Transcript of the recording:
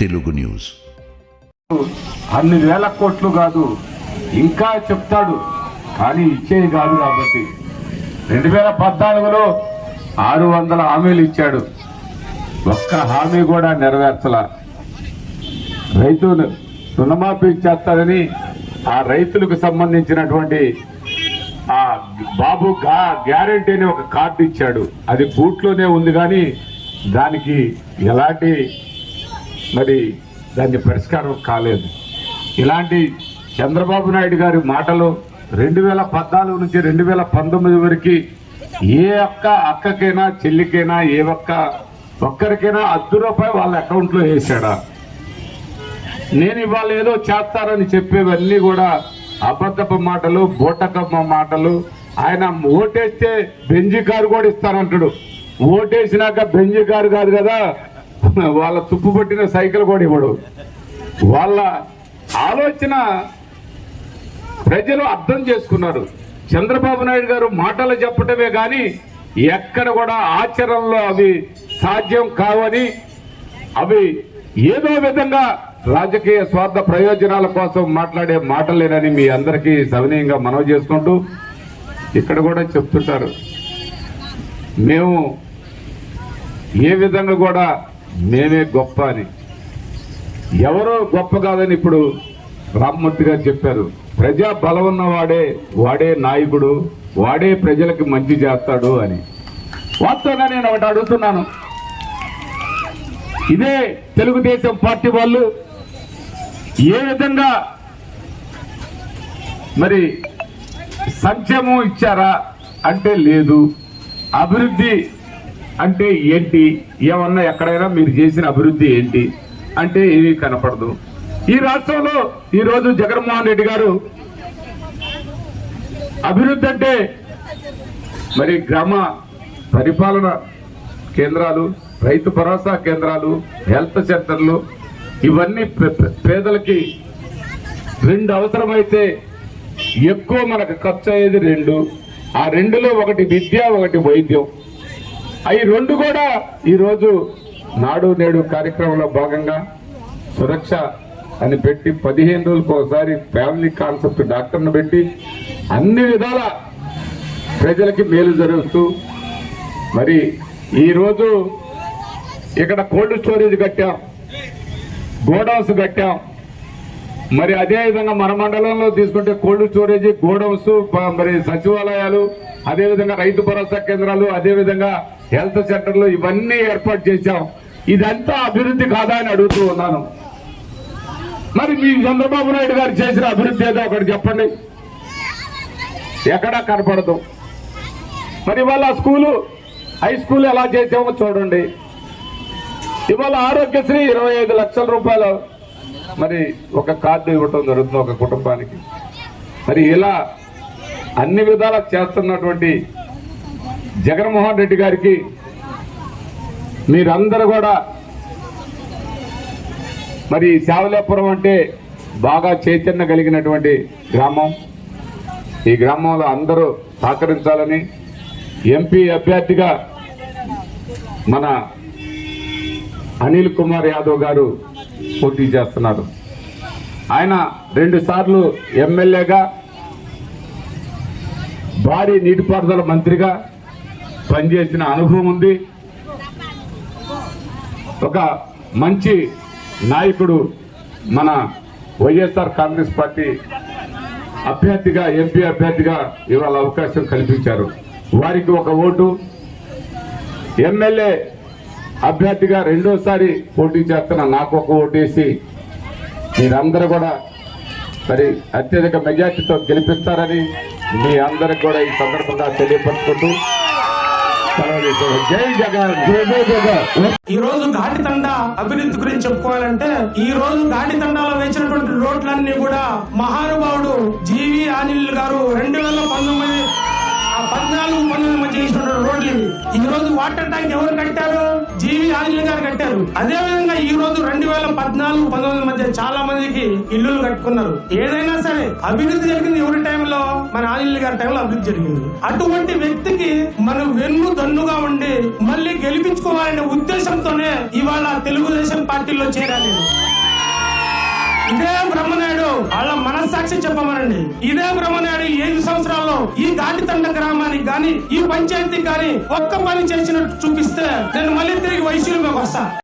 Telugu news. అన్ని వేల కోట్లు కాదు ఇంకా చెప్తాడు కానీ ఇచ్చేది కాదు కాబట్టి. రెండు వేల పద్నాలుగులో ఆరు వందల హామీలు ఇచ్చాడు. ఒక్క హామీ కూడా నెరవేర్చల. రైతు రుణమాఫీ చేస్తాడని ఆ రైతులకు సంబంధించినటువంటి ఆ బాబు గా గ్యారెంటీ అని ఒక కార్డు ఇచ్చాడు. అది బూట్లోనే ఉంది కానీ దానికి ఎలాంటి మరి దాన్ని పరిష్కారం కాలేదు. ఇలాంటి చంద్రబాబు నాయుడు గారి మాటలు రెండు వేల పద్నాలుగు నుంచి రెండు వేల పంతొమ్మిది వరకు ఏ ఒక్క అక్కకైనా చెల్లికైనా ఏ ఒక్క ఒక్కరికైనా అర్ధ రూపాయి వాళ్ళ అకౌంట్లో వేసాడా నేను ఇవాళ ఏదో చేస్తారని చెప్పేవన్నీ కూడా అబద్ధపు మాటలు బోటకమ్మ మాటలు. ఆయన ఓటేస్తే బెంజి కారు కూడా ఇస్తానంటాడు ఓటేసినాక బెంజి కారు కాదు కదా వాళ్ళ తుప్పు పట్టిన సైకిల్ కూడా ఇవ్వడు. వాళ్ళ ఆలోచన ప్రజలు అర్థం చేసుకున్నారు. చంద్రబాబు నాయుడు గారు మాటలు చెప్పటమే కానీ ఎక్కడ కూడా ఆచరణలో అవి సాధ్యం కావని అవి ఏదో విధంగా రాజకీయ స్వార్థ ప్రయోజనాల కోసం మాట్లాడే మాటలేనని మీ అందరికీ సవినీయంగా మనవి చేసుకుంటూ ఇక్కడ కూడా చెప్తుంటారు. మేము ఏ విధంగా కూడా మేమే గొప్ప అని. ఎవరో గొప్ప కాదని ఇప్పుడు రామ్మూర్తి గారు చెప్పారు. ప్రజా బలం ఉన్నవాడే వాడే నాయకుడు వాడే ప్రజలకి మంచి చేస్తాడు అని. వాస్తవంగా నేను ఒకటి అడుగుతున్నాను. ఇదే తెలుగుదేశం పార్టీ వాళ్ళు ఏ విధంగా మరి సంక్షేమం ఇచ్చారా అంటే లేదు. అభివృద్ధి అంటే ఏంటి? ఏమన్నా ఎక్కడైనా మీరు చేసిన అభివృద్ధి ఏంటి? అంటే ఏమీ కనపడదు. ఈ రాష్ట్రంలో ఈరోజు జగన్మోహన్ రెడ్డి గారు అభివృద్ధి అంటే మరి గ్రామ పరిపాలన కేంద్రాలు రైతు భరోసా కేంద్రాలు హెల్త్ సెంటర్లు ఇవన్నీ పేదలకి రెండు అవసరమైతే ఎక్కువ మనకు ఖర్చు అయ్యేది రెండు. ఆ రెండులో ఒకటి విద్య ఒకటి వైద్యం. అవి రెండు కూడా ఈరోజు నాడు నేడు కార్యక్రమంలో భాగంగా సురక్ష అని పెట్టి పదిహేను రోజులకు ఒకసారి ఫ్యామిలీ కాన్సెప్ట్ డాక్టర్ను పెట్టి అన్ని విధాల ప్రజలకి మేలు జరుగుతూ మరి ఈరోజు ఇక్కడ కోల్డ్ స్టోరేజ్ కట్టాం గోడౌన్స్ కట్టాం. మరి అదేవిధంగా మన మండలంలో తీసుకుంటే కోల్డ్ స్టోరేజ్ గోడౌన్స్ మరి సచివాలయాలు అదేవిధంగా రైతు భరోసా కేంద్రాలు అదేవిధంగా హెల్త్ సెంటర్లు ఇవన్నీ ఏర్పాటు చేశాం. ఇదంతా అభివృద్ధి కాదా అని అడుగుతూ ఉన్నాను. మరి మీ చంద్రబాబు నాయుడు గారు చేసిన అభివృద్ధి ఏదో ఒకటి చెప్పండి. ఎక్కడా కనపడదు. మరి ఇవాళ స్కూలు హై స్కూల్ ఎలా చేసామో చూడండి. ఇవాళ ఆరోగ్యశ్రీ ఇరవై ఐదు లక్షల రూపాయలు. మరి ఒక కార్డు ఇవ్వటం జరుగుతుంది ఒక కుటుంబానికి. మరి ఇలా అన్ని విధాలా చేస్తున్నటువంటి జగన్మోహన్ రెడ్డి గారికి మీరందరూ కూడా మరి శావలేపురం అంటే బాగా చైతన్య కలిగినటువంటి గ్రామం. ఈ గ్రామంలో అందరూ సహకరించాలని ఎంపీ అభ్యర్థిగా మన అనిల్ కుమార్ యాదవ్ గారు పోటీ చేస్తున్నారు. ఆయన రెండు సార్లు ఎమ్మెల్యేగా భారీ నీటిపారుదల మంత్రిగా పనిచేసిన అనుభవం ఉంది. ఒక మంచి నాయకుడు మన వైఎస్ఆర్ కాంగ్రెస్ పార్టీ అభ్యర్థిగా ఎంపీ అభ్యర్థిగా ఇవాళ అవకాశం కల్పించారు. వారికి ఒక ఓటు. ఎమ్మెల్యే అభ్యర్థిగా రెండోసారి పోటీ చేస్తున్న నాకు ఒక ఓటేసి మీరందరూ కూడా మరి అత్యధిక మెజార్టీతో గెలిపిస్తారని మీ అందరికి కూడా ఈ సందర్భంగా తెలియపరుచుకుంటూ జై జగన్. జై జై జగన్. ఈ రోజు ఘాటి తండా అభివృద్ధి గురించి చెప్పుకోవాలంటే ఈ రోజు ఘాటి తండాలో వేసినటువంటి రోడ్లన్నీ కూడా మహానుభావుడు జీవి అనిల్ గారు రెండు వేల పంతొమ్మిది పద్నాలుగు పంతొమ్మిది మధ్య వేసినటువంటి రోడ్లు ఇవి. ఈ రోజు వాటర్ ట్యాంక్ ఎవరు కట్టారు? జీవి ఆంజనేయ గారు కట్టారు. అదే విధంగా ఈ రోజు రెండు వేల పద్నాలుగు పంతొమ్మిది మధ్య చాలా మందికి ఇల్లులు కట్టుకున్నారు. ఏదైనా సరే అభివృద్ధి జరిగింది ఎవరి టైంలో? మన ఆంజనేయ గారి టైంలో అభివృద్ధి జరిగింది. అటువంటి వ్యక్తికి మనం వెన్ను దన్నుగా ఉండి మళ్ళీ గెలిపించుకోవాలనే ఉద్దేశంతోనే ఇవాళ తెలుగుదేశం పార్టీలో చేరాలి ఇదే బ్రహ్మనాయుడు వాళ్ళ సాక్షి చెప్పమనండి. ఇదే బ్రహ్మనాయుడు ఏడు ఐదు సంవత్సరాల్లో ఈ గాలితండ గ్రామానికి గాని ఈ పంచాయతీకి గాని ఒక్క పని చేసినట్టు చూపిస్తే నేను మళ్ళీ తిరిగి వైసీపీలోకి వస్తా.